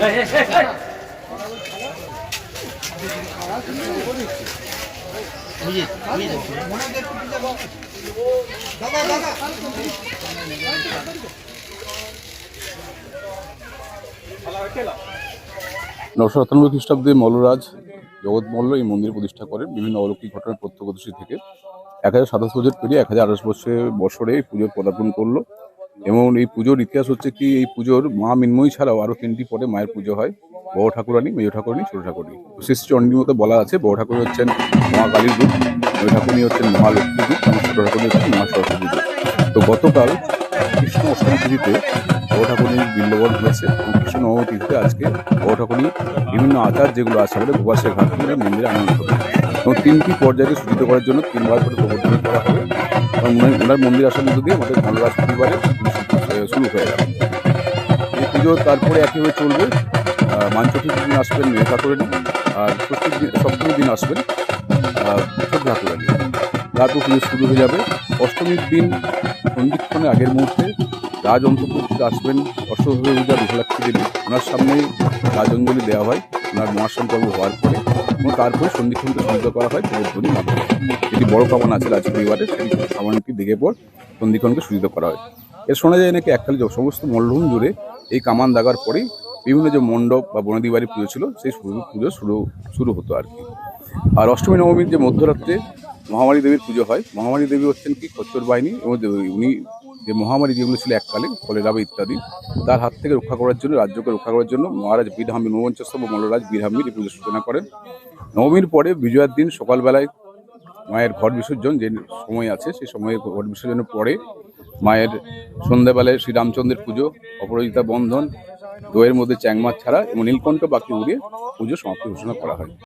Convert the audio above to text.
야, 야, 야, 야. নশো সাতানব্বই খ্রিস্টাব্দে মল্লরাজ জগৎ মল্ল এই মন্দির প্রতিষ্ঠা করেন। বিভিন্ন অলৌকিক ঘটনার প্রত্যক্ষদর্শী থেকে। এক হাজার সাতাশ বছর পেরিয়ে এক হাজার আঠাশ বছরে বছরে এই পুজোর পদার্পণ করল এবং এই পুজোর ইতিহাস হচ্ছে কি, এই পুজোর মা মিন্ময়ী ছাড়াও আরও তিনটি পরে মায়ের পুজো হয়। বড় ঠাকুরানী, মেজ ঠাকুরানী, ছোট ঠাকুরানী। শ্রী শ্রী চণ্ডী মতো বলা আছে, বড় ঠাকুর হচ্ছেন মহা কালীর রূপ, মেজ হচ্ছেন মহালক্ষ্মীর রূপ, এবং ছোট ঠাকুরনী হচ্ছেন মহা সরস্বতী রূপ। তো গতকাল কৃষ্ণ অষ্টমী তিথিতে বড় ঠাকুরনীর বিল্লবন হয়েছে কৃষ্ণ নবমী তিথিতে আজকে বড় ঠাকুরনী বিভিন্ন আচার যেগুলো আছে আমাদের গোপাসের ঘাট মন্দিরে আনন্দ হবে এবং তিনটি পর্যায়ে সূচিত করার জন্য তিনবার করে প্রবর্তন করা হবে, এবং ওনার মন্দির আসার মধ্য দিয়ে আমাদের ধনরাজ পরিবারের শুরু হয়ে যাবে। এই পুজো তারপরে একইভাবে চলবে। মানচতুর্থী দিন আসবেন ঠাকুরানী আর ষষ্ঠীর দিন সপ্তমীর দিন আসবেন ছোট ঠাকুরানী তারপর পুজো শুরু হয়ে যাবে। অষ্টমীর দিন সন্ধিক্ষণের আগের মুহূর্তে রাজ অন্তপুরতে আসবেন অষ্টমী পূজা বিশালাক্ষী দেবী। ওনার সামনেই রাজঙ্গলি দেওয়া হয়। ওনার মহাসন পর্ব হওয়ার পরে এবং তারপরে সন্ধিক্ষণকে সঞ্চিত করা হয় প্রবর্ধনী মাধ্যমে। যেটি বড় কামান আছে রাজ পরিবারের। সেই কামানটি দিকে পর সন্ধিক্ষণকে সূচিত করা হয়। এর শোনা যায় নাকি এককালে সমস্ত মল্লভূম জুড়ে এই কামান দাগার পরেই বিভিন্ন যে মণ্ডপ বা বনদি বাড়ি পুজো ছিল, সেই পুজো শুরু শুরু হতো আর কি। আর অষ্টমী, নবমীর যে মধ্যরাত্রে মহামারী দেবীর পুজো হয়, মহামারী দেবী হচ্ছেন কি খচ্চর বাহিনী এবং উনি যে মহামারী যেগুলো ছিল এককালে কলেরাবে ইত্যাদি, তার হাত থেকে রক্ষা করার জন্য, রাজ্যকে রক্ষা করার জন্য মহারাজ বীরহাম্বী নবমঞ্চস্থ মল্লরাজ বীরহাম্বীর এই পুজো সূচনা করেন। নবমীর পরে বিজয়ার দিন সকালবেলায় মায়ের ঘট বিসর্জন যে সময় আছে, সেই সময়ে ঘট বিসর্জনের পরে মায়ের সন্ধ্যাবেলায় শ্রীরামচন্দ্রের পুজো, অপরাজিতা বন্ধন দইয়ের মধ্যে চ্যাংমাছ ছাড়া এবং নীলকণ্ঠ বাকি উড়িয়ে পুজো সমাপ্তি ঘোষণা করা হয়।